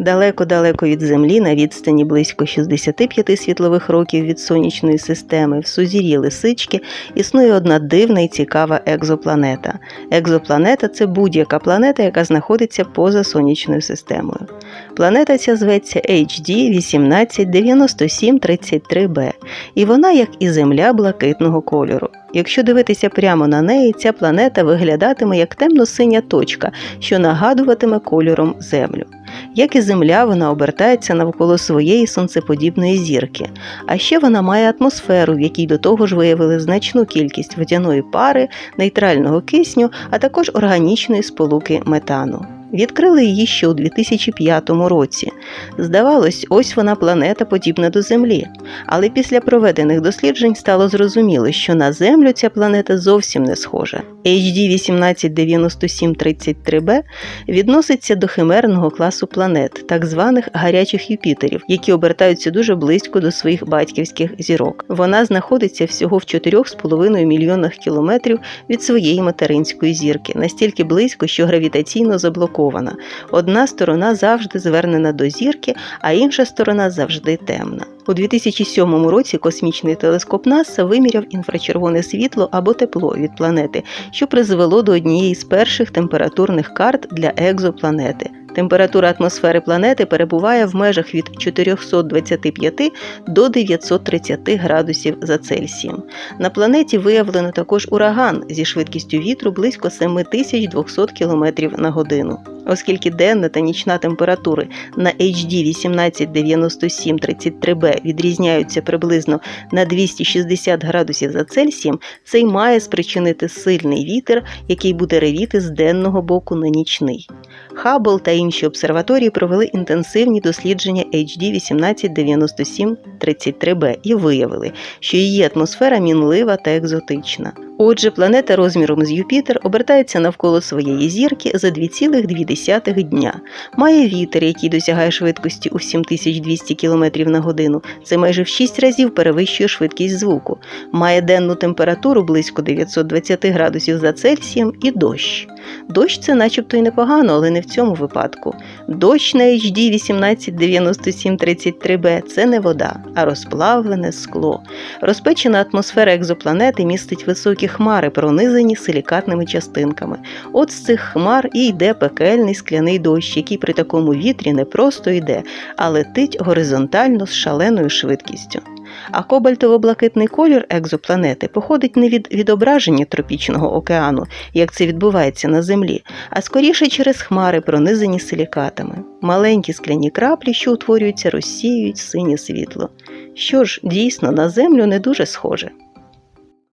Далеко-далеко від Землі, на відстані близько 65 світлових років від сонячної системи, в сузір'ї лисички існує одна дивна і цікава екзопланета. Екзопланета це будь-яка планета, яка знаходиться поза сонячною системою. Планета ця зветься HD 189733b, і вона, як і Земля, блакитного кольору. Якщо дивитися прямо на неї, ця планета виглядатиме як темно-синя точка, що нагадуватиме кольором Землю. Як і Земля, вона обертається навколо своєї сонцеподібної зірки. А ще вона має атмосферу, в якій до того ж виявили значну кількість водяної пари, нейтрального кисню, а також органічної сполуки метану. Відкрили її ще у 2005 році. Здавалось, ось вона планета подібна до Землі. Але після проведених досліджень стало зрозуміло, що на Землю ця планета зовсім не схожа. HD 189733b відноситься до химерного класу планет, так званих гарячих Юпітерів, які обертаються дуже близько до своїх батьківських зірок. Вона знаходиться всього в 4,5 мільйонах кілометрів від своєї материнської зірки, настільки близько, що гравітаційно заблокована. Одна сторона завжди звернена до зірки, а інша сторона завжди темна. У 2007 році космічний телескоп НАСА виміряв інфрачервоне світло або тепло від планети, що призвело до однієї з перших температурних карт для екзопланети. Температура атмосфери планети перебуває в межах від 425 до 930 градусів за Цельсієм. На планеті виявлено також ураган зі швидкістю вітру близько 7200 км на годину. Оскільки денна та нічна температури на HD 189733b відрізняються приблизно на 260 градусів за Цельсієм, це має спричинити сильний вітер, який буде ревіти з денного боку на нічний. Хаббл та інші обсерваторії провели інтенсивні дослідження HD 189733b і виявили, що її атмосфера мінлива та екзотична. Отже, планета розміром з Юпітер обертається навколо своєї зірки за 2,2 дня. Має вітер, який досягає швидкості у 7200 км на годину. Це майже в 6 разів перевищує швидкість звуку. Має денну температуру близько 920 градусів за Цельсієм і дощ. Дощ це начебто й непогано, але не в цьому випадку. Дощ на HD 189733b це не вода, а розплавлене скло. Розпечена атмосфера екзопланети містить високі хмари, пронизані силікатними частинками. От з цих хмар і йде пекельний скляний дощ, який при такому вітрі не просто йде, а летить горизонтально з шаленою швидкістю. А кобальтово-блакитний колір екзопланети походить не від відображення тропічного океану, як це відбувається на Землі, а скоріше через хмари, пронизані силікатами. Маленькі скляні краплі, що утворюються, розсіюють синє світло. Що ж, дійсно, на Землю не дуже схоже.